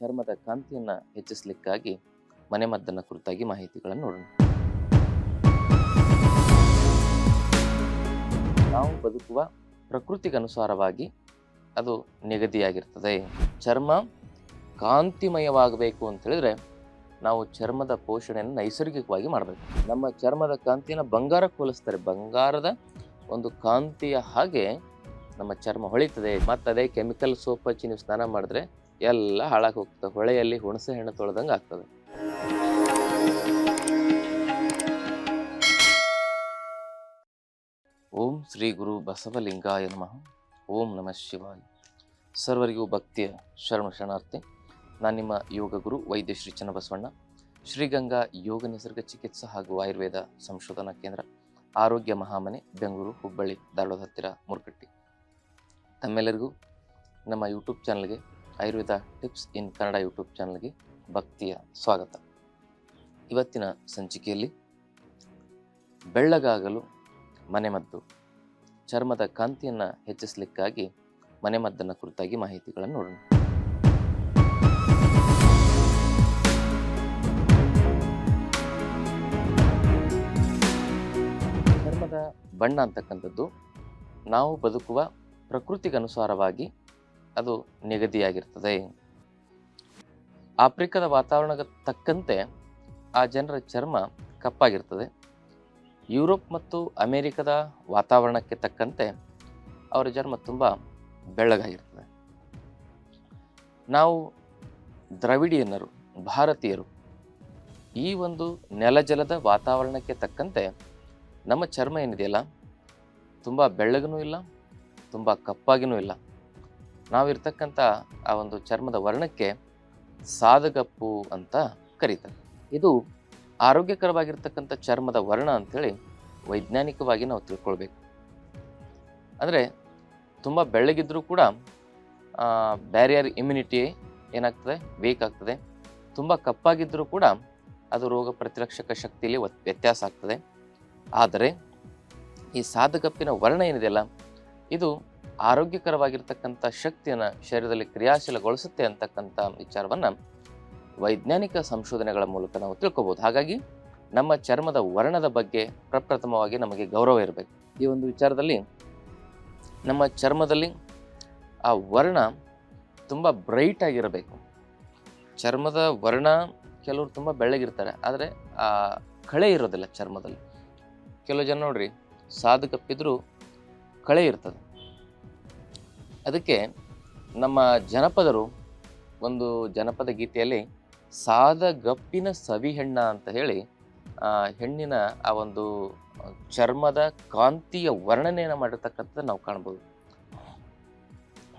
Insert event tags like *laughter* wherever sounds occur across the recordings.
ಚರ್ಮದ ಕಾಂತಿಯನ್ನು ಹೆಚ್ಚಿಸಲಿಕ್ಕಾಗಿ ಮನೆಮದ್ದನ್ನು ಕುರಿತಾಗಿ ಮಾಹಿತಿಗಳನ್ನು ನೋಡೋಣ. ನಾವು ಬದುಕುವ ಪ್ರಕೃತಿಗೆ ಅನುಸಾರವಾಗಿ ಅದು ನಿಗದಿಯಾಗಿರ್ತದೆ. ಚರ್ಮ ಕಾಂತಿಮಯವಾಗಬೇಕು ಅಂತ ಹೇಳಿದ್ರೆ ನಾವು ಚರ್ಮದ ಪೋಷಣೆಯನ್ನು ನೈಸರ್ಗಿಕವಾಗಿ ಮಾಡಬೇಕು. ನಮ್ಮ ಚರ್ಮದ ಕಾಂತಿಯನ್ನು ಬಂಗಾರ ಹೋಲಿಸ್ತಾರೆ ಬಂಗಾರದ ಒಂದು ಕಾಂತಿಯ ಹಾಗೆ ನಮ್ಮ ಚರ್ಮ ಹೊಳಿತದೆ. ಮತ್ತು ಅದೇ ಕೆಮಿಕಲ್ ಸೋಪ್ ಹಚ್ಚಿ ನೀವು ಸ್ನಾನ ಮಾಡಿದ್ರೆ ಎಲ್ಲ ಹಾಳಾಗಿ ಹೋಗ್ತದೆ. ಹೊಳೆಯಲ್ಲಿ ಹುಣಸೆ ಹಣ್ಣು ತೊಳೆದಂಗೆ ಆಗ್ತದೆ. ಓಂ ಶ್ರೀ ಗುರು ಬಸವಲಿಂಗಾಯ ನಮಃ. ಓಂ ನಮಃ ಶಿವಾಯ. ಸರ್ವರಿಗೂ ಭಕ್ತಿಯ ಶರಣ ಶರಣಾರ್ಥಿ. ನಾನು ನಿಮ್ಮ ಯೋಗ ಗುರು ವೈದ್ಯ ಶ್ರೀ ಚನ್ನಬಸವಣ್ಣ. ಶ್ರೀಗಂಗಾ ಯೋಗ ನಿಸರ್ಗ ಚಿಕಿತ್ಸಾ ಹಾಗೂ ಆಯುರ್ವೇದ ಸಂಶೋಧನಾ ಕೇಂದ್ರ, ಆರೋಗ್ಯ ಮಹಾಮನೆ, ಬೆಂಗಳೂರು, ಹುಬ್ಬಳ್ಳಿ ಧಾರವಾಡ ಹತ್ತಿರ ಮುರುಕಟ್ಟಿ ತಮ್ಮೆಲ್ಲರಿಗೂ ನಮ್ಮ ಯೂಟ್ಯೂಬ್ ಚಾನಲ್ಗೆ Ayurveda tips in Kannada YouTube ಚಾನಲ್ಗೆ ಭಕ್ತಿಯ ಸ್ವಾಗತ. ಇವತ್ತಿನ ಸಂಚಿಕೆಯಲ್ಲಿ ಬೆಳ್ಳಗಾಗಲು ಮನೆಮದ್ದು. ಚರ್ಮದ ಕಾಂತಿಯನ್ನು ಹೆಚ್ಚಿಸಲಿಕ್ಕಾಗಿ ಮನೆಮದ್ದನ್ನು ಕುರಿತಾಗಿ ಮಾಹಿತಿಗಳನ್ನು ನೋಡೋಣ. ಚರ್ಮದ ಬಣ್ಣ ಅಂತಕ್ಕಂಥದ್ದು ನಾವು ಬದುಕುವ ಪ್ರಕೃತಿಗೆ ಅನುಸಾರವಾಗಿ ಅದು ನಿಗದಿಯಾಗಿರ್ತದೆ. ಆಫ್ರಿಕಾದ ವಾತಾವರಣಕ್ಕೆ ತಕ್ಕಂತೆ ಆ ಜನರ ಚರ್ಮ ಕಪ್ಪಾಗಿರ್ತದೆ. ಯುರೋಪ್ ಮತ್ತು ಅಮೇರಿಕದ ವಾತಾವರಣಕ್ಕೆ ತಕ್ಕಂತೆ ಅವರ ಚರ್ಮ ತುಂಬ ಬೆಳ್ಳಗಾಗಿರ್ತದೆ. ನಾವು ದ್ರವಿಡಿಯನ್ನರು, ಭಾರತೀಯರು, ಈ ಒಂದು ನೆಲಜಲದ ವಾತಾವರಣಕ್ಕೆ ತಕ್ಕಂತೆ ನಮ್ಮ ಚರ್ಮ ಏನಿದೆಯಲ್ಲ, ತುಂಬ ಬೆಳ್ಳಗನೂ ಇಲ್ಲ, ತುಂಬ ಕಪ್ಪಾಗಿನೂ ಇಲ್ಲ. ನಾವಿರ್ತಕ್ಕಂಥ ಆ ಒಂದು ಚರ್ಮದ ವರ್ಣಕ್ಕೆ ಸಾದಗಪ್ಪು ಅಂತ ಕರೀತಾರೆ. ಇದು ಆರೋಗ್ಯಕರವಾಗಿರ್ತಕ್ಕಂಥ ಚರ್ಮದ ವರ್ಣ ಅಂಥೇಳಿ ವೈಜ್ಞಾನಿಕವಾಗಿ ನಾವು ತಿಳ್ಕೊಳ್ಬೇಕು. ಅಂದರೆ ತುಂಬ ಬೆಳ್ಳಗಿದ್ರೂ ಕೂಡ ಬ್ಯಾರಿಯರ್ ಇಮ್ಯುನಿಟಿ ಏನಾಗ್ತದೆ? ವೀಕ್ ಆಗ್ತದೆ. ತುಂಬ ಕಪ್ಪಾಗಿದ್ದರೂ ಕೂಡ ಅದು ರೋಗ ಪ್ರತಿರಕ್ಷಕ ಶಕ್ತಿಯಲ್ಲಿ ವ್ಯತ್- ವ್ಯತ್ಯಾಸ ಆಗ್ತದೆ. ಆದರೆ ಈ ಸಾದಗಪ್ಪಿನ ವರ್ಣ ಏನಿದೆಯಲ್ಲ, ಇದು ಆರೋಗ್ಯಕರವಾಗಿರ್ತಕ್ಕಂಥ ಶಕ್ತಿಯನ್ನು ಶರೀರದಲ್ಲಿ ಕ್ರಿಯಾಶೀಲಗೊಳಿಸುತ್ತೆ ಅಂತಕ್ಕಂಥ ವಿಚಾರವನ್ನು ವೈಜ್ಞಾನಿಕ ಸಂಶೋಧನೆಗಳ ಮೂಲಕ ನಾವು ತಿಳ್ಕೊಬೋದು. ಹಾಗಾಗಿ ನಮ್ಮ ಚರ್ಮದ ವರ್ಣದ ಬಗ್ಗೆ ಪ್ರಪ್ರಥಮವಾಗಿ ನಮಗೆ ಗೌರವ ಇರಬೇಕು. ಈ ಒಂದು ವಿಚಾರದಲ್ಲಿ ನಮ್ಮ ಚರ್ಮದಲ್ಲಿ ಆ ವರ್ಣ ತುಂಬ ಬ್ರೈಟ್ ಆಗಿರಬೇಕು. ಚರ್ಮದ ವರ್ಣ ಕೆಲವರು ತುಂಬ ಬೆಳ್ಳಗಿರ್ತಾರೆ. ಆದರೆ ಆ ಕಳೆ ಇರೋದಿಲ್ಲ ಚರ್ಮದಲ್ಲಿ. ಕೆಲವು ಜನ ನೋಡ್ರಿ ಸಾಧು ಕಪ್ಪಿದ್ರೂ ಕಳೆ ಇರ್ತದೆ. ಅದಕ್ಕೆ ನಮ್ಮ ಜನಪದರು ಒಂದು ಜನಪದ ಗೀತೆಯಲ್ಲಿ ಸಾದ ಗಪ್ಪಿನ ಸವಿ ಹೆಣ್ಣ ಅಂತ ಹೇಳಿ ಹೆಣ್ಣಿನ ಆ ಒಂದು ಚರ್ಮದ ಕಾಂತಿಯ ವರ್ಣನೆಯನ್ನು ಮಾಡಿರ್ತಕ್ಕಂಥದ್ದು ನಾವು ಕಾಣ್ಬೋದು.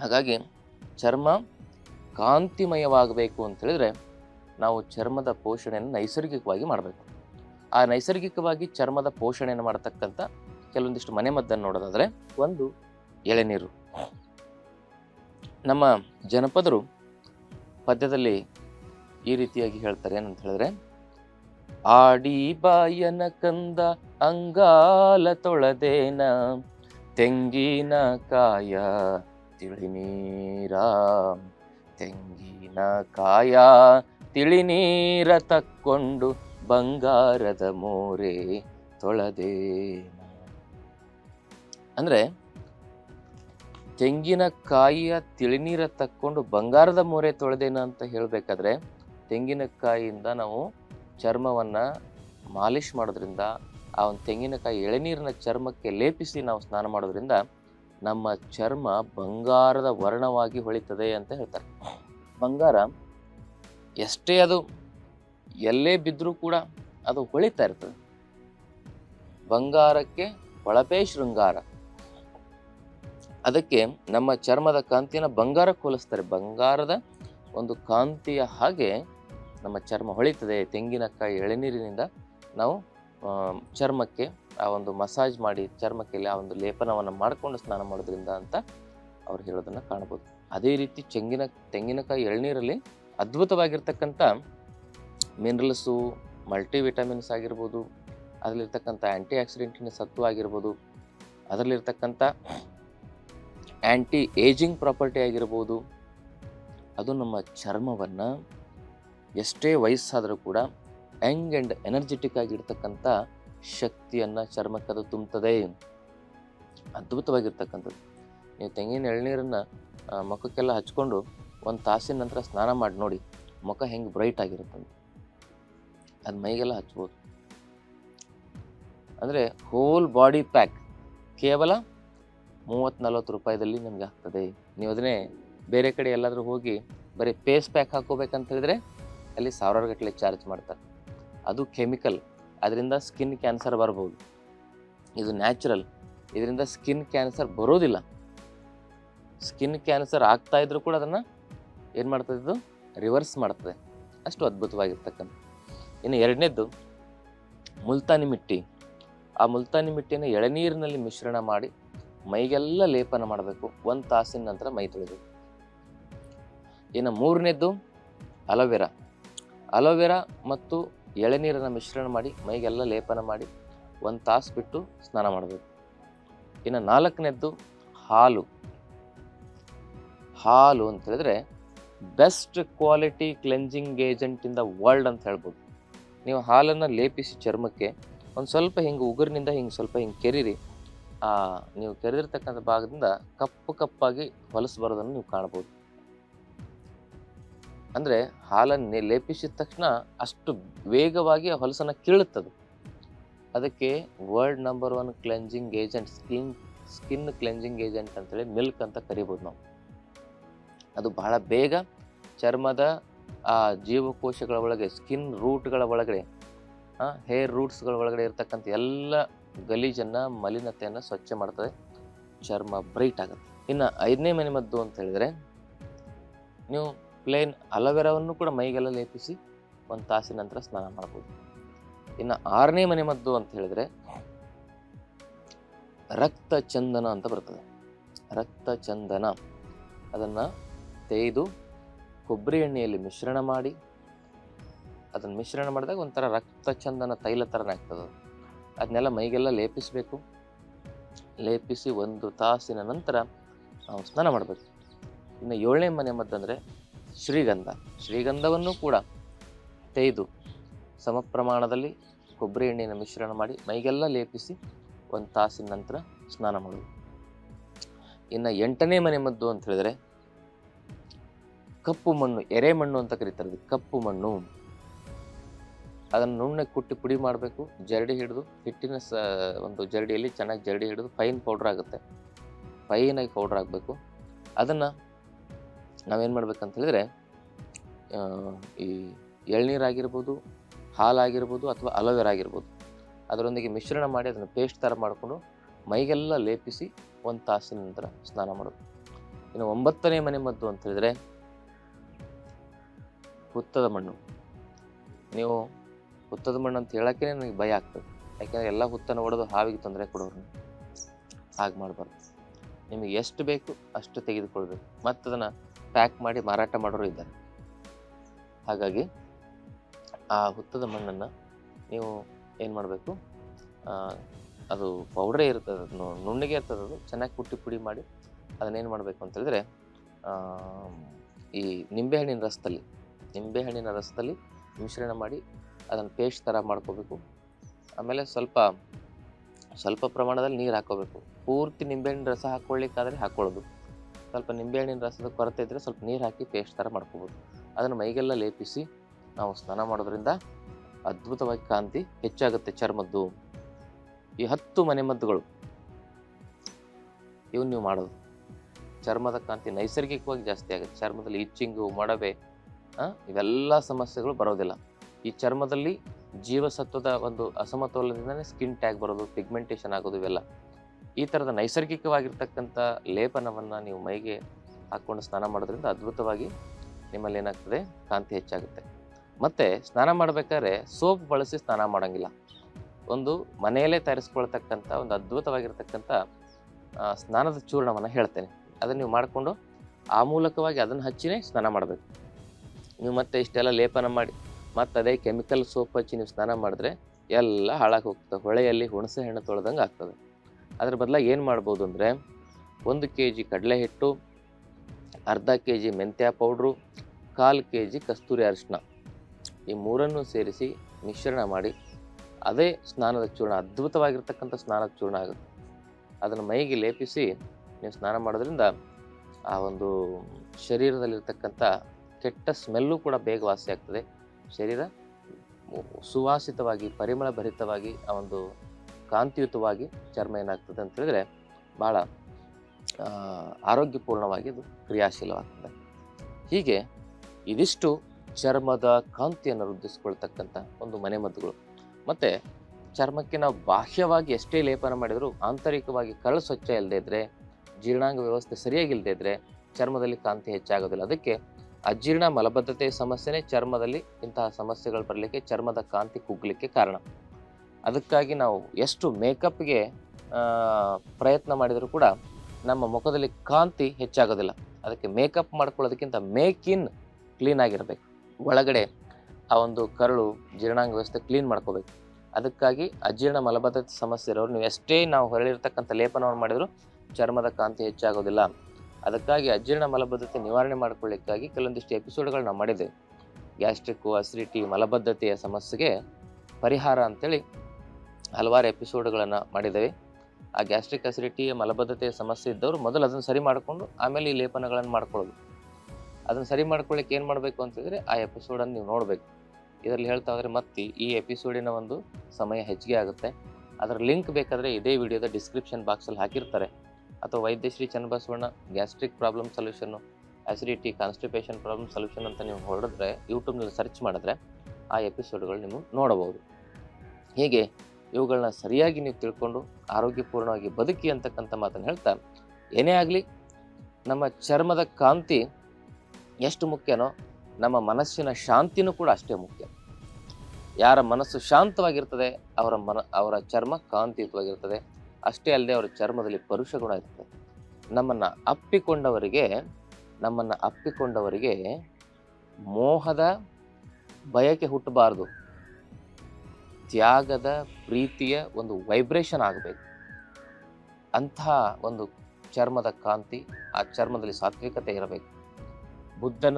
ಹಾಗಾಗಿ ಚರ್ಮ ಕಾಂತಿಮಯವಾಗಬೇಕು ಅಂತ ಹೇಳಿದ್ರೆ ನಾವು ಚರ್ಮದ ಪೋಷಣೆಯನ್ನು ನೈಸರ್ಗಿಕವಾಗಿ ಮಾಡಬೇಕು. ಆ ನೈಸರ್ಗಿಕವಾಗಿ ಚರ್ಮದ ಪೋಷಣೆಯನ್ನು ಮಾಡತಕ್ಕಂಥ ಕೆಲವೊಂದಿಷ್ಟು ಮನೆಮದ್ದನ್ನು ನೋಡೋದಾದರೆ ಒಂದು ಎಳೆನೀರು. ನಮ್ಮ ಜನಪದರು ಪದ್ಯದಲ್ಲಿ ಈ ರೀತಿಯಾಗಿ ಹೇಳ್ತಾರೆ. ಏನಂತ ಹೇಳಿದ್ರೆ, ಆಡಿ ಬಾಯನ ಕಂದ ಅಂಗಾಲ ತೊಳದೇನ, ತೆಂಗಿನ ಕಾಯ ತಿಳಿನೀರ, ತೆಂಗಿನ ಕಾಯ ತಿಳಿನೀರ ತಕ್ಕೊಂಡು ಬಂಗಾರದ ಮೋರೆ ತೊಳದೇನ. ಅಂದ್ರೆ ತೆಂಗಿನಕಾಯಿಯ ತಿಳಿನೀರ ತಕ್ಕೊಂಡು ಬಂಗಾರದ ಮೊರೆ ತೊಳೆದೇನ ಅಂತ ಹೇಳಬೇಕಾದ್ರೆ ತೆಂಗಿನಕಾಯಿಯಿಂದ ನಾವು ಚರ್ಮವನ್ನು ಮಾಲಿಷ್ ಮಾಡೋದ್ರಿಂದ, ಆ ಒಂದು ತೆಂಗಿನಕಾಯಿ ಎಳೆನೀರಿನ ಚರ್ಮಕ್ಕೆ ಲೇಪಿಸಿ ನಾವು ಸ್ನಾನ ಮಾಡೋದ್ರಿಂದ ನಮ್ಮ ಚರ್ಮ ಬಂಗಾರದ ವರ್ಣವಾಗಿ ಹೊಳಿತದೆ ಅಂತ ಹೇಳ್ತಾರೆ. ಬಂಗಾರ ಎಷ್ಟೇ ಅದು ಎಲ್ಲೇ ಬಿದ್ದರೂ ಕೂಡ ಅದು ಹೊಳಿತಾ ಇರ್ತದೆ. ಬಂಗಾರಕ್ಕೆ ಹೊಳಪೇ ಶೃಂಗಾರ. ಅದಕ್ಕೆ ನಮ್ಮ ಚರ್ಮದ ಕಾಂತಿಯನ್ನು ಬಂಗಾರ ಹೋಲಿಸ್ತಾರೆ ಬಂಗಾರದ ಒಂದು ಕಾಂತಿಯ ಹಾಗೆ ನಮ್ಮ ಚರ್ಮ ಹೊಳಿತದೆ. ತೆಂಗಿನಕಾಯಿ ಎಳೆನೀರಿನಿಂದ ನಾವು ಚರ್ಮಕ್ಕೆ ಆ ಒಂದು ಮಸಾಜ್ ಮಾಡಿ ಚರ್ಮಕ್ಕೆ ಆ ಒಂದು ಲೇಪನವನ್ನು ಮಾಡಿಕೊಂಡು ಸ್ನಾನ ಮಾಡೋದ್ರಿಂದ ಅಂತ ಅವ್ರು ಹೇಳೋದನ್ನು ಕಾಣ್ಬೋದು. ಅದೇ ರೀತಿ ಚೆಂಗಿನ, ತೆಂಗಿನಕಾಯಿ ಎಳನೀರಲ್ಲಿ ಅದ್ಭುತವಾಗಿರ್ತಕ್ಕಂಥ ಮಿನರಲ್ಸು, ಮಲ್ಟಿವಿಟಮಿನ್ಸ್ ಆಗಿರ್ಬೋದು, ಅದರಲ್ಲಿರ್ತಕ್ಕಂಥ ಆ್ಯಂಟಿ ಆಕ್ಸಿಡೆಂಟಿನ ಸತ್ವ ಆಗಿರ್ಬೋದು, ಅದರಲ್ಲಿರ್ತಕ್ಕಂಥ ಆ್ಯಂಟಿ ಏಜಿಂಗ್ ಪ್ರಾಪರ್ಟಿ ಆಗಿರ್ಬೋದು. ಅದು ನಮ್ಮ ಚರ್ಮವನ್ನು ಎಷ್ಟೇ ವಯಸ್ಸಾದರೂ ಕೂಡ ಯಂಗ್ ಆ್ಯಂಡ್ ಎನರ್ಜೆಟಿಕ್ ಆಗಿರ್ತಕ್ಕಂಥ ಶಕ್ತಿಯನ್ನು ಚರ್ಮಕ್ಕೆ ಅದು ತುಂಬುತ್ತದೆ. ಅದ್ಭುತವಾಗಿರ್ತಕ್ಕಂಥದ್ದು. ನೀವು ತೆಂಗಿನ ಎಳ್ನೀರನ್ನು ಮುಖಕ್ಕೆಲ್ಲ ಹಚ್ಕೊಂಡು ಒಂದು ತಾಸಿನ ನಂತರ ಸ್ನಾನ ಮಾಡಿ ನೋಡಿ, ಮುಖ ಹೆಂಗೆ ಬ್ರೈಟ್ ಆಗಿರುತ್ತಂತ ಅದು ಮೈಗೆಲ್ಲ ಹಚ್ಬೋದು. ಅಂದರೆ ಹೋಲ್ ಬಾಡಿ ಪ್ಯಾಕ್ ಕೇವಲ ಮೂವತ್ತು ನಲ್ವತ್ತು ರೂಪಾಯಿದಲ್ಲಿ ನಿಮ್ಗೆ ಆಗ್ತದೆ. ನೀವು ಅದನ್ನೇ ಬೇರೆ ಕಡೆ ಎಲ್ಲಾದರೂ ಹೋಗಿ ಬರೀ ಪೇಸ್ ಪ್ಯಾಕ್ ಹಾಕೋಬೇಕಂತ ಹೇಳಿದ್ರೆ ಅಲ್ಲಿ ಸಾವಿರಾರು ಗಟ್ಟಲೆ ಚಾರ್ಜ್ ಮಾಡ್ತಾರೆ. ಅದು ಕೆಮಿಕಲ್ ಅದರಿಂದ ಸ್ಕಿನ್ ಕ್ಯಾನ್ಸರ್ ಬರ್ಬೋದು. ಇದು ನ್ಯಾಚುರಲ್ ಇದರಿಂದ ಸ್ಕಿನ್ ಕ್ಯಾನ್ಸರ್ ಬರೋದಿಲ್ಲ. ಸ್ಕಿನ್ ಕ್ಯಾನ್ಸರ್ ಆಗ್ತಾ ಇದ್ರೂ ಕೂಡ ಅದನ್ನು ಏನು ಮಾಡ್ತದೆ ಇದು ರಿವರ್ಸ್ ಮಾಡ್ತದೆ. ಅಷ್ಟು ಅದ್ಭುತವಾಗಿರ್ತಕ್ಕಂಥ. ಇನ್ನು ಎರಡನೇದು ಮುಲ್ತಾನಿ ಮಿಟ್ಟಿ. ಆ ಮುಲ್ತಾನಿ ಮಿಟ್ಟಿನ ಎಳನೀರಿನಲ್ಲಿ ಮಿಶ್ರಣ ಮಾಡಿ ಮೈಗೆಲ್ಲ ಲೇಪನ ಮಾಡಬೇಕು. ಒಂದು ತಾಸಿನ ನಂತರ ಮೈ ತೊಳಿಬೇಕು ಇನ್ನು ಮೂರನೇದ್ದು ಅಲೋವೆರಾ. ಅಲೋವೆರಾ ಮತ್ತು ಎಳೆನೀರನ್ನು ಮಿಶ್ರಣ ಮಾಡಿ ಮೈಗೆಲ್ಲ ಲೇಪನ ಮಾಡಿ ಒಂದು ತಾಸು ಬಿಟ್ಟು ಸ್ನಾನ ಮಾಡಬೇಕು. ಇನ್ನು ನಾಲ್ಕನೇದ್ದು ಹಾಲು. ಹಾಲು ಅಂತ ಹೇಳಿದ್ರೆ best quality cleansing agent in the world ಅಂತ ಹೇಳ್ಬೋದು. ನೀವು ಹಾಲನ್ನು ಲೇಪಿಸಿ ಚರ್ಮಕ್ಕೆ ಒಂದು ಸ್ವಲ್ಪ ಹಿಂಗೆ ಉಗುರಿನಿಂದ ಹಿಂಗೆ ಸ್ವಲ್ಪ ಹಿಂಗೆ ಕೆರೀರಿ. ಆ, ನೀವು ಕೆರೆದಿರ್ತಕ್ಕಂಥ ಭಾಗದಿಂದ ಕಪ್ಪು ಕಪ್ಪಾಗಿ ಹೊಲಸು ಬರೋದನ್ನು ನೀವು ಕಾಣ್ಬೋದು ಅಂದರೆ ಹಾಲನ್ನು ಲೇಪಿಸಿದ ತಕ್ಷಣ ಅಷ್ಟು ವೇಗವಾಗಿ ಆ ಹೊಲಸನ್ನು ಕೀಳುತ್ತದೆ. ಅದಕ್ಕೆ world number one cleansing agent skin skin cleansing agent ಅಂತೇಳಿ ಮಿಲ್ಕ್ ಅಂತ ಕರಿಬೋದು ನಾವು. ಅದು ಬಹಳ ಬೇಗ ಚರ್ಮದ, ಆ, ಜೀವಕೋಶಗಳ ಒಳಗೆ ಸ್ಕಿನ್ ರೂಟ್ಗಳ ಒಳಗಡೆ ಹೇರ್ ರೂಟ್ಸ್ಗಳ ಒಳಗಡೆ ಇರ್ತಕ್ಕಂಥ ಎಲ್ಲ ಗಲೀಜನ್ನು ಮಲಿನತೆಯನ್ನು ಸ್ವಚ್ಛ ಮಾಡ್ತದೆ. ಚರ್ಮ ಬ್ರೈಟ್ ಆಗುತ್ತೆ. ಇನ್ನು ಐದನೇ ಮನೆ ಮದ್ದು ಅಂತ ಹೇಳಿದರೆ, ನೀವು ಪ್ಲೇನ್ ಅಲೋವೆರಾವನ್ನು ಕೂಡ ಮೈಗೆಲ್ಲ ಲೇಪಿಸಿ ಒಂದು ತಾಸಿನ ನಂತರ ಸ್ನಾನ ಮಾಡ್ಬೋದು. ಇನ್ನು ಆರನೇ ಮನೆ ಮದ್ದು ಅಂತ ಹೇಳಿದರೆ, ರಕ್ತ ಚಂದನ ಅಂತ ಬರ್ತದೆ. ರಕ್ತ ಚಂದನ. ಅದನ್ನು ತೆಗೆದು ಕೊಬ್ಬರಿ ಎಣ್ಣೆಯಲ್ಲಿ ಮಿಶ್ರಣ ಮಾಡಿ, ಅದನ್ನು ಮಿಶ್ರಣ ಮಾಡಿದಾಗ ಒಂಥರ ರಕ್ತ ಚಂದನ ತೈಲ ಥರನೇ ಆಗ್ತದೆ. ಅದನ್ನೆಲ್ಲ ಮೈಗೆಲ್ಲ ಲೇಪಿಸಬೇಕು. ಲೇಪಿಸಿ ಒಂದು ತಾಸಿನ ನಂತರ ನಾವು ಸ್ನಾನ ಮಾಡಬೇಕು. ಇನ್ನು ಏಳನೇ ಮನೆ ಮದ್ದಂದರೆ ಶ್ರೀಗಂಧ. ಶ್ರೀಗಂಧವನ್ನು ಕೂಡ ತೆಗೆದು ಸಮ ಪ್ರಮಾಣದಲ್ಲಿ ಕೊಬ್ಬರಿ ಎಣ್ಣೆಯ ಮಿಶ್ರಣ ಮಾಡಿ ಮೈಗೆಲ್ಲ ಲೇಪಿಸಿ ಒಂದು ತಾಸಿನ ನಂತರ ಸ್ನಾನ ಮಾಡಬೇಕು. ಇನ್ನು ಎಂಟನೇ ಮನೆ ಮದ್ದು ಅಂತ ಹೇಳಿದರೆ ಕಪ್ಪು ಮಣ್ಣು, ಎರೆ ಮಣ್ಣು ಅಂತ ಕರೀತಾರೆ ಕಪ್ಪು ಮಣ್ಣು. ಅದನ್ನು ನುಣ್ಣಗೆ ಕುಟ್ಟಿ ಪುಡಿ ಮಾಡಬೇಕು, ಜರಡಿ ಹಿಡಿದು, ಹಿಟ್ಟಿನ ಸ, ಒಂದು ಜರಡಿಯಲ್ಲಿ ಚೆನ್ನಾಗಿ ಜರಡಿ ಹಿಡಿದು ಫೈನ್ ಪೌಡ್ರ್ ಆಗುತ್ತೆ. ಫೈನಾಗಿ ಪೌಡ್ರ್ ಆಗಬೇಕು ಅದನ್ನು ನಾವೇನು ಮಾಡ್ಬೇಕಂತ ಹೇಳಿದ್ರೆ ಈ ಎಳ್ನೀರಾಗಿರ್ಬೋದು, ಹಾಲಾಗಿರ್ಬೋದು ಅಥವಾ ಅಲೋವೆರಾ ಆಗಿರ್ಬೋದು. ಅದರೊಂದಿಗೆ ಮಿಶ್ರಣ ಮಾಡಿ ಅದನ್ನು ಪೇಸ್ಟ್ ಥರ ಮಾಡಿಕೊಂಡು ಮೈಗೆಲ್ಲ ಲೇಪಿಸಿ ಒಂದು ತಾಸಿನ ನಂತರ ಸ್ನಾನ ಮಾಡೋದು. ಇನ್ನು ಒಂಬತ್ತನೇ ಮನೆ ಮದ್ದು ಅಂತ ಹೇಳಿದರೆ, ಹುತ್ತದ ಮಣ್ಣು. ನೀವು ಹುತ್ತದ ಮಣ್ಣು ಅಂತ ಹೇಳೋಕ್ಕೆ ನನಗೆ ಭಯ ಆಗ್ತದೆ. ಯಾಕೆಂದರೆ ಎಲ್ಲ ಹುತ್ತನ ಹೊಡೆದು ಹಾವಿಗೆ ತೊಂದರೆ ಕೊಡೋರು ಹಾಗೆ ಮಾಡಬಾರ್ದು. ನಿಮಗೆ ಎಷ್ಟು ಬೇಕು ಅಷ್ಟು ತೆಗೆದುಕೊಳ್ಬೇಕು. ಮತ್ತು ಅದನ್ನು ಪ್ಯಾಕ್ ಮಾಡಿ ಮಾರಾಟ ಮಾಡೋರು ಇದ್ದಾರೆ. ಹಾಗಾಗಿ ಆ ಹುತ್ತದ ಮಣ್ಣನ್ನು ನೀವು ಏನು ಮಾಡಬೇಕು? ಅದು ಪೌಡ್ರೇ ಇರ್ತದೆ, ಅದು ನು- ನುಣ್ಣಗೆ ಇರ್ತದೆ ಅದು, ಚೆನ್ನಾಗಿ ಕುಟ್ಟಿ ಪುಡಿ ಮಾಡಿ ಅದನ್ನೇನು ಮಾಡಬೇಕು ಅಂತ ಹೇಳಿದ್ರೆ ಈ ನಿಂಬೆಹಣ್ಣಿನ ರಸದಲ್ಲಿ ನಿಂಬೆಹಣ್ಣಿನ ರಸದಲ್ಲಿ ಮಿಶ್ರಣ ಮಾಡಿ ಅದನ್ನು ಪೇಸ್ಟ್ ಥರ ಮಾಡ್ಕೋಬೇಕು. ಆಮೇಲೆ ಸ್ವಲ್ಪ ಸ್ವಲ್ಪ ಪ್ರಮಾಣದಲ್ಲಿ ನೀರು ಹಾಕೋಬೇಕು. ಪೂರ್ತಿ ನಿಂಬೆಹಣ್ಣಿನ ರಸ ಹಾಕ್ಕೊಳ್ಳಿಕ್ಕಾದರೆ ಹಾಕ್ಕೊಳ್ಳೋದು. ಸ್ವಲ್ಪ ನಿಂಬೆಹಣ್ಣಿನ ರಸದ ಕೊರತೆ ಇದ್ದರೆ ಸ್ವಲ್ಪ ನೀರು ಹಾಕಿ ಪೇಸ್ಟ್ ಥರ ಮಾಡ್ಕೋಬೋದು. ಅದನ್ನು ಮೈಗೆಲ್ಲ ಲೇಪಿಸಿ ನಾವು ಸ್ನಾನ ಮಾಡೋದ್ರಿಂದ ಅದ್ಭುತವಾಗಿ ಕಾಂತಿ ಹೆಚ್ಚಾಗುತ್ತೆ ಚರ್ಮದ್ದು. ಈ ಹತ್ತು ಮನೆಮದ್ದುಗಳು ಇವನ್ನ ನೀವು ಮಾಡೋದು. ಚರ್ಮದ ಕಾಂತಿ ನೈಸರ್ಗಿಕವಾಗಿ ಜಾಸ್ತಿ ಆಗುತ್ತೆ. ಚರ್ಮದಲ್ಲಿ ಇಚ್ಚಿಂಗು ಮೊಡವೆ ಇವೆಲ್ಲ ಸಮಸ್ಯೆಗಳು ಬರೋದಿಲ್ಲ. ಈ ಚರ್ಮದಲ್ಲಿ ಜೀವಸತ್ವದ ಒಂದು ಅಸಮತೋಲನದಿಂದನೇ ಸ್ಕಿನ್ ಟ್ಯಾಗ್ ಬರೋದು ಪಿಗ್ಮೆಂಟೇಷನ್ ಆಗೋದು ಇವೆಲ್ಲ. ಈ ಥರದ ನೈಸರ್ಗಿಕವಾಗಿರ್ತಕ್ಕಂಥ ಲೇಪನವನ್ನು ನೀವು ಮೈಗೆ ಹಾಕ್ಕೊಂಡು ಸ್ನಾನ ಮಾಡೋದ್ರಿಂದ ಅದ್ಭುತವಾಗಿ ನಿಮ್ಮಲ್ಲಿ ಏನಾಗ್ತದೆ? ಕಾಂತಿ ಹೆಚ್ಚಾಗುತ್ತೆ. ಮತ್ತು ಸ್ನಾನ ಮಾಡಬೇಕಾದ್ರೆ ಸೋಪ್ ಬಳಸಿ ಸ್ನಾನ ಮಾಡೋಂಗಿಲ್ಲ. ಒಂದು ಮನೆಯಲ್ಲೇ ತಯಾರಿಸ್ಕೊಳ್ತಕ್ಕಂಥ, ಒಂದು ಅದ್ಭುತವಾಗಿರ್ತಕ್ಕಂಥ ಸ್ನಾನದ ಚೂರ್ಣವನ್ನು ಹೇಳ್ತೇನೆ. ಅದನ್ನು ನೀವು ಮಾಡಿಕೊಂಡು ಆ ಮೂಲಕವಾಗಿ ಅದನ್ನು ಹಚ್ಚಿನೇ ಸ್ನಾನ ಮಾಡಬೇಕು. ನೀವು ಮತ್ತೆ ಇಷ್ಟೆಲ್ಲ ಲೇಪನ ಮಾಡಿ ಮತ್ತೆ ಅದೇ ಕೆಮಿಕಲ್ ಸೋಪ್ ಹಚ್ಚಿ ನೀವು ಸ್ನಾನ ಮಾಡಿದ್ರೆ ಎಲ್ಲ ಹಾಳಾಗಿ ಹೋಗ್ತದೆ. ಹೊಳೆಯಲ್ಲಿ ಹುಣಸೆ ಹಣ್ಣು ತೊಳೆದಂಗೆ ಆಗ್ತದೆ. ಅದ್ರ ಬದಲಾಗಿ ಏನು ಮಾಡ್ಬೋದು ಅಂದರೆ ಒಂದು ಕೆ ಜಿ ಕಡಲೆ ಹಿಟ್ಟು ಅರ್ಧ ಕೆ ಜಿ ಮೆಂತ್ಯ ಪೌಡ್ರು, ಕಾಲು ಕೆ ಜಿ ಕಸ್ತೂರಿ ಅರಿಶಿನ ಈ ಮೂರನ್ನು ಸೇರಿಸಿ ಮಿಶ್ರಣ ಮಾಡಿ ಅದೇ ಸ್ನಾನದ ಚೂರ್ಣ, ಅದ್ಭುತವಾಗಿರ್ತಕ್ಕಂಥ ಸ್ನಾನದ ಚೂರ್ಣ ಆಗುತ್ತೆ. ಅದನ್ನು ಮೈಗೆ ಲೇಪಿಸಿ ನೀವು ಸ್ನಾನ ಮಾಡೋದ್ರಿಂದ ಆ ಒಂದು ಶರೀರದಲ್ಲಿರ್ತಕ್ಕಂಥ ಕೆಟ್ಟ ಸ್ಮೆಲ್ಲು ಕೂಡ ಬೇಗ ವಾಸಿ ಆಗ್ತದೆ. ಶರೀರ ಸುವಾಸಿತವಾಗಿ ಪರಿಮಳ ಭರಿತವಾಗಿ ಆ ಒಂದು ಕಾಂತಿಯುತವಾಗಿ ಚರ್ಮ ಏನಾಗ್ತದೆ ಅಂತ ಹೇಳಿದ್ರೆ ಭಾಳ ಆರೋಗ್ಯಪೂರ್ಣವಾಗಿ ಅದು ಕ್ರಿಯಾಶೀಲವಾಗ್ತದೆ. ಹೀಗೆ ಇದಿಷ್ಟು ಚರ್ಮದ ಕಾಂತಿಯನ್ನು ವೃದ್ಧಿಸ್ಕೊಳ್ತಕ್ಕಂಥ ಒಂದು ಮನೆಮದ್ದುಗಳು ಮತ್ತು ಚರ್ಮಕ್ಕೆ ನಾವು ಬಾಹ್ಯವಾಗಿ ಎಷ್ಟೇ ಲೇಪನ ಮಾಡಿದರೂ ಆಂತರಿಕವಾಗಿ ಕರಳು ಸ್ವಚ್ಛ ಇಲ್ಲದೇ ಇದ್ದರೆ ಜೀರ್ಣಾಂಗ ವ್ಯವಸ್ಥೆ ಸರಿಯಾಗಿಲ್ಲದೇ ಇದ್ದರೆ ಚರ್ಮದಲ್ಲಿ ಕಾಂತಿ ಹೆಚ್ಚಾಗೋದಿಲ್ಲ. ಅದಕ್ಕೆ ಅಜೀರ್ಣ ಮಲಬದ್ಧತೆ ಸಮಸ್ಯೆನೇ ಚರ್ಮದಲ್ಲಿ ಇಂತಹ ಸಮಸ್ಯೆಗಳು ಬರಲಿಕ್ಕೆ, ಚರ್ಮದ ಕಾಂತಿ ಕುಗ್ಗಲಿಕ್ಕೆ ಕಾರಣ. ಅದಕ್ಕಾಗಿ ನಾವು ಎಷ್ಟು ಮೇಕಪ್ಗೆ ಪ್ರಯತ್ನ ಮಾಡಿದರೂ ಕೂಡ ನಮ್ಮ ಮುಖದಲ್ಲಿ ಕಾಂತಿ ಹೆಚ್ಚಾಗೋದಿಲ್ಲ. ಅದಕ್ಕೆ ಮೇಕಪ್ ಮಾಡ್ಕೊಳ್ಳೋದಕ್ಕಿಂತ ಮೇಕ್ ಇನ್ ಕ್ಲೀನ್ ಆಗಿರಬೇಕು. ಒಳಗಡೆ ಆ ಒಂದು ಕರಳು ಜೀರ್ಣಾಂಗ ವ್ಯವಸ್ಥೆ ಕ್ಲೀನ್ ಮಾಡ್ಕೋಬೇಕು. ಅದಕ್ಕಾಗಿ ಅಜೀರ್ಣ ಮಲಬದ್ಧತೆ ಸಮಸ್ಯೆ ಇರೋರು, ನೀವು ಎಷ್ಟೇ ನಾವು ಹೊರಳಿರ್ತಕ್ಕಂಥ ಲೇಪನವನ್ನು ಮಾಡಿದರೂ ಚರ್ಮದ ಕಾಂತಿ ಹೆಚ್ಚಾಗೋದಿಲ್ಲ. ಅದಕ್ಕಾಗಿ ಅಜೀರ್ಣ ಮಲಬದ್ಧತೆ ನಿವಾರಣೆ ಮಾಡಿಕೊಳ್ಳಿಕ್ಕಾಗಿ ಕೆಲವೊಂದಿಷ್ಟು ಎಪಿಸೋಡ್ಗಳನ್ನ ಮಾಡಿದೆ. ಗ್ಯಾಸ್ಟ್ರಿಕ್ಕು ಅಸಿಡಿಟಿ, ಮಲಬದ್ಧತೆಯ ಸಮಸ್ಯೆಗೆ ಪರಿಹಾರ ಅಂತೇಳಿ ಹಲವಾರು ಎಪಿಸೋಡ್ಗಳನ್ನು ಮಾಡಿದ್ದೇವೆ. ಆ ಗ್ಯಾಸ್ಟ್ರಿಕ್, ಅಸಿಡಿಟಿ, ಮಲಬದ್ಧತೆಯ ಸಮಸ್ಯೆ ಇದ್ದವರು ಮೊದಲು ಅದನ್ನು ಸರಿ ಮಾಡಿಕೊಂಡು ಆಮೇಲೆ ಈ ಲೇಪನಗಳನ್ನು ಮಾಡ್ಕೊಳ್ಳೋದು. ಅದನ್ನು ಸರಿ ಮಾಡ್ಕೊಳ್ಳಿಕ್ಕೆ ಏನು ಮಾಡಬೇಕು ಅಂತಂದರೆ ಆ ಎಪಿಸೋಡನ್ನು ನೀವು ನೋಡಬೇಕು. ಇದರಲ್ಲಿ ಹೇಳ್ತಾ ಹೋದರೆ ಮತ್ತೆ ಈ ಎಪಿಸೋಡಿನ ಒಂದು ಸಮಯ ಹೆಚ್ಚಿಗೆ ಆಗುತ್ತೆ. ಅದರ ಲಿಂಕ್ ಬೇಕಾದರೆ ಇದೇ ವಿಡಿಯೋದ ಡಿಸ್ಕ್ರಿಪ್ಷನ್ ಬಾಕ್ಸಲ್ಲಿ ಹಾಕಿರ್ತಾರೆ. ಅಥವಾ ವೈದ್ಯಶ್ರೀ ಚನ್ನಬಸವಣ್ಣ ಗ್ಯಾಸ್ಟ್ರಿಕ್ ಪ್ರಾಬ್ಲಮ್ ಸೊಲ್ಯೂಷನ್ನು ಆಸಿಡಿಟಿ ಕಾನ್ಸ್ಟಿಪೇಷನ್ ಪ್ರಾಬ್ಲಮ್ ಸೊಲ್ಯೂಷನ್ ಅಂತ ನೀವು ಹೊರಡಿದ್ರೆ, ಯೂಟ್ಯೂಬ್ನಲ್ಲಿ ಸರ್ಚ್ ಮಾಡಿದ್ರೆ ಆ ಎಪಿಸೋಡ್ಗಳು ನೀವು ನೋಡಬಹುದು. ಹೀಗೆ ಇವುಗಳನ್ನ ಸರಿಯಾಗಿ ನೀವು ತಿಳ್ಕೊಂಡು, ಆರೋಗ್ಯಪೂರ್ಣವಾಗಿ ಬದುಕಿ ಅಂತಕ್ಕಂಥ ಮಾತನ್ನು ಹೇಳ್ತಾ, ಏನೇ ಆಗಲಿ ನಮ್ಮ ಚರ್ಮದ ಕಾಂತಿ ಎಷ್ಟು ಮುಖ್ಯನೋ, ನಮ್ಮ ಮನಸ್ಸಿನ ಶಾಂತಿನೂ ಕೂಡ ಅಷ್ಟೇ ಮುಖ್ಯ. ಯಾರ ಮನಸ್ಸು ಶಾಂತವಾಗಿರ್ತದೆ, ಅವರ ಮನ, ಅವರ ಚರ್ಮ ಕಾಂತಿಯುತವಾಗಿರ್ತದೆ ಅಷ್ಟೇ ಅಲ್ಲದೆ ಅವರ ಚರ್ಮದಲ್ಲಿ ಪರುಷ ಗುಣ ಇರ್ತದೆ ನಮ್ಮನ್ನು ಅಪ್ಪಿಕೊಂಡವರಿಗೆ ನಮ್ಮನ್ನು ಅಪ್ಪಿಕೊಂಡವರಿಗೆ ಮೋಹದ ಬಯಕೆ ಹುಟ್ಟಬಾರ್ದು. ತ್ಯಾಗದ ಪ್ರೀತಿಯ ಒಂದು ವೈಬ್ರೇಷನ್ ಆಗಬೇಕು. ಅಂತಹ ಒಂದು ಚರ್ಮದ ಕಾಂತಿ ಆ ಚರ್ಮದಲ್ಲಿ ಸಾತ್ವಿಕತೆ ಇರಬೇಕು. ಬುದ್ಧನ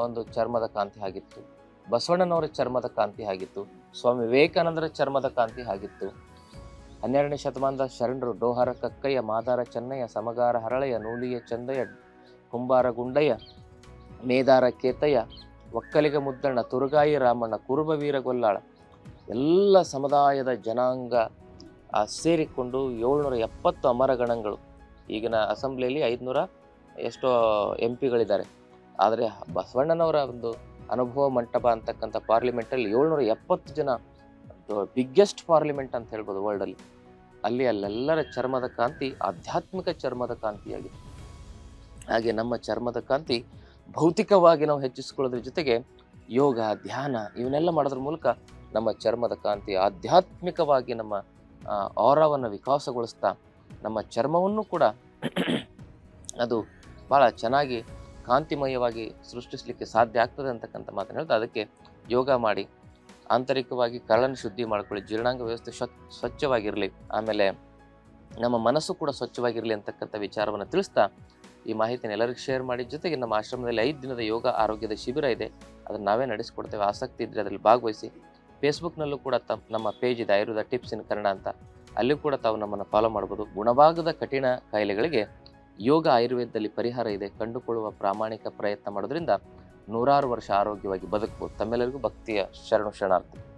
ಒಂದು ಚರ್ಮದ ಕಾಂತಿ ಆಗಿತ್ತು. ಬಸವಣ್ಣನವರ ಚರ್ಮದ ಕಾಂತಿ ಆಗಿತ್ತು. ಸ್ವಾಮಿ ವಿವೇಕಾನಂದರ ಚರ್ಮದ ಕಾಂತಿ ಆಗಿತ್ತು. ಹನ್ನೆರಡನೇ ಶತಮಾನದ ಶರಣರು ಡೋಹರ ಕಕ್ಕಯ್ಯ, ಮಾದಾರ ಚೆನ್ನಯ್ಯ, ಸಮಗಾರ ಹರಳಯ್ಯ, ನೂಲಿಯ ಚಂದಯ್ಯ, ಕುಂಬಾರ ಗುಂಡಯ್ಯ, ಮೇದಾರ ಕೇತಯ್ಯ, ಒಕ್ಕಲಿಗ ಮುದ್ದಣ್ಣ, ತುರುಗಾಯಿ ರಾಮಣ್ಣ, ಕುರುಬ ವೀರಗೊಲ್ಲಾಳ ಎಲ್ಲ ಸಮುದಾಯದ ಜನಾಂಗ ಸೇರಿಕೊಂಡು ಏಳ್ನೂರ ಎಪ್ಪತ್ತು ಅಮರಗಣಗಳು ಈಗಿನ ಅಸೆಂಬ್ಲಿಯಲ್ಲಿ ಐದುನೂರ ಎಷ್ಟೋ ಎಂ ಪಿಗಳಿದ್ದಾರೆ ಆದರೆ ಬಸವಣ್ಣನವರ ಒಂದು ಅನುಭವ ಮಂಟಪ ಅಂತಕ್ಕಂಥ ಪಾರ್ಲಿಮೆಂಟಲ್ಲಿ ಏಳ್ನೂರ ಎಪ್ಪತ್ತು ಜನ ಬಿಗ್ಗೆಸ್ಟ್ ಪಾರ್ಲಿಮೆಂಟ್ ಅಂತ ಹೇಳ್ಬೋದು ವರ್ಲ್ಡಲ್ಲಿ ಅಲ್ಲಿ ಅಲ್ಲೆಲ್ಲರ ಚರ್ಮದ ಕಾಂತಿ ಆಧ್ಯಾತ್ಮಿಕ ಚರ್ಮದ ಕಾಂತಿಯಾಗಿದೆ. ಹಾಗೆ ನಮ್ಮ ಚರ್ಮದ ಕಾಂತಿ ಭೌತಿಕವಾಗಿ ನಾವು ಹೆಚ್ಚಿಸಿಕೊಳ್ಳೋದ್ರ ಜೊತೆಗೆ ಯೋಗ, ಧ್ಯಾನ ಇವನ್ನೆಲ್ಲ ಮಾಡೋದ್ರ ಮೂಲಕ ನಮ್ಮ ಚರ್ಮದ ಕಾಂತಿ ಆಧ್ಯಾತ್ಮಿಕವಾಗಿ ನಮ್ಮ ಆರವನ್ನು ವಿಕಾಸಗೊಳಿಸ್ತಾ ನಮ್ಮ ಚರ್ಮವನ್ನು ಕೂಡ *clears throat* ಅದು ಭಾಳ ಚೆನ್ನಾಗಿ ಕಾಂತಿಮಯವಾಗಿ ಸೃಷ್ಟಿಸಲಿಕ್ಕೆ ಸಾಧ್ಯ ಆಗ್ತದೆ ಅಂತಕ್ಕಂಥ ಮಾತನ್ನು ಹೇಳ್ತಾ ಅದಕ್ಕೆ ಯೋಗ ಮಾಡಿ. ಆಂತರಿಕವಾಗಿ ಕರಳನ್ನು ಶುದ್ಧಿ ಮಾಡ್ಕೊಳ್ಳಿ, ಜೀರ್ಣಾಂಗ ವ್ಯವಸ್ಥೆ ಸ್ವಚ್ಛ ಸ್ವಚ್ಛವಾಗಿರಲಿ. ಆಮೇಲೆ ನಮ್ಮ ಮನಸ್ಸು ಕೂಡ ಸ್ವಚ್ಛವಾಗಿರಲಿ ಅಂತಕ್ಕಂಥ ವಿಚಾರವನ್ನು ತಿಳಿಸ್ತಾ ಈ ಮಾಹಿತಿನ ಎಲ್ಲರಿಗೂ ಶೇರ್ ಮಾಡಿ. ಜೊತೆಗೆ ನಮ್ಮ ಆಶ್ರಮದಲ್ಲಿ ಐದು ದಿನದ ಯೋಗ ಆರೋಗ್ಯದ ಶಿಬಿರ ಇದೆ. ಅದನ್ನು ನಾವೇ ನಡೆಸಿಕೊಡ್ತೇವೆ. ಆಸಕ್ತಿ ಇದ್ದರೆ ಅದರಲ್ಲಿ ಭಾಗವಹಿಸಿ. ಫೇಸ್ಬುಕ್ನಲ್ಲೂ ಕೂಡ ತಮ್ಮ ನಮ್ಮ ಪೇಜ್ ಇದೆ, ಆಯುರ್ವೇದ ಟಿಪ್ಸ್ ಇನ್ ಕನ್ನಡ ಅಂತ. ಅಲ್ಲಿ ಕೂಡ ತಾವು ನಮ್ಮನ್ನು ಫಾಲೋ ಮಾಡ್ಬೋದು. ಗುಣವಾಗದ ಕಠಿಣ ಕಾಯಿಲೆಗಳಿಗೆ ಯೋಗ ಆಯುರ್ವೇದದಲ್ಲಿ ಪರಿಹಾರ ಇದೆ. ಕಂಡುಕೊಳ್ಳುವ ಪ್ರಾಮಾಣಿಕ ಪ್ರಯತ್ನ ಮಾಡೋದ್ರಿಂದ ನೂರಾರು ವರ್ಷ ಆರೋಗ್ಯವಾಗಿ ಬದುಕಬಹುದು ತಮ್ಮೆಲ್ಲರಿಗೂ ಭಕ್ತಿಯ ಶರಣು ಶರಣಾರ್ಥಿ.